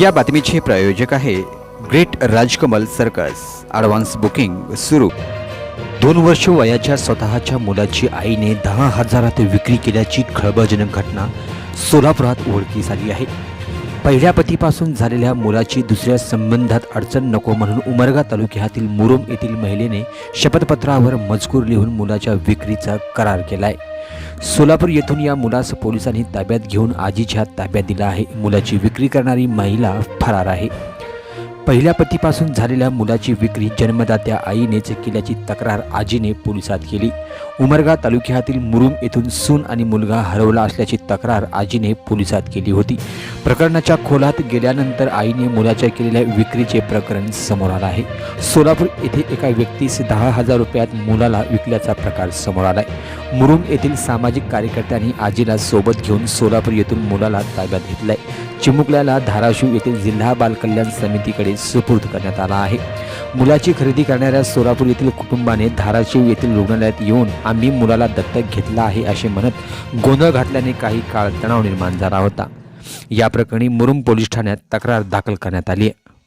या बातमीचे प्रायोजक आहे great Rajkamal circus. Advance booking सुरू. दोन वर्ष वयाच्या स्वतःच्या मुलाची आईने दहा हजारात विक्री केल्याची खळबळजनक घटना सोलापुरात उघडकीस आली आहे. पहिल्या पतीपासून झालेल्या मुलाची दुसऱ्या संबंधात अडचण नको म्हणून उमरगा तालुक्यातील मुरुम येथील महिलेने शपथपत्रावर मजकूर लिहून मुलाच्या विक्रीचा करार केला आहे सोलापूर येथून या मुलास पोलिसांनी ताब्यात घेऊन आजीच्या ताब्यात दिला आहे. मुलाची विक्री करणारी महिला फरार आहे. पहिल्या पतीपासून झालेल्या मुलाची विक्री जन्मदात्या आईनेच केल्याची तक्रार आजीने पोलिसात केली. उमरगा तालुक्यातील मुरुम येथून सून आणि मुलगा हरवला असल्याची तक्रार आजीने पोलिसात केली होती. प्रकरणाच्या खोलात गेल्यानंतर आईने मुलाच्या केलेल्या विक्रीचे प्रकरण समोर आलं आहे. सोलापूर येथे एका व्यक्तीस दहा हजार रुपयात मुलाला विकल्याचा प्रकार समोर आलाय. मुरुम येथील सामाजिक कार्यकर्त्यांनी आजीला सोबत घेऊन सोलापूर येथून मुलाला ताब्यात घेतलाय. चिमुकल्याला धाराशिव येथील जिल्हा बाल कल्याण समितीकडे सुपूर्द करण्यात आला आहे. मुलाची खरेदी करणाऱ्या सोलापूर येथील कुटुंबाने धाराशिव येथील रुग्णालयात येऊन आम्ही मुलाला दत्तक घेतला आहे असे म्हणत गोंधळ घातल्याने काही काळ तणाव निर्माण झाला होता. या प्रकरणी मुरुम पोलीस ठाण्यात तक्रार दाखल करण्यात आली आहे.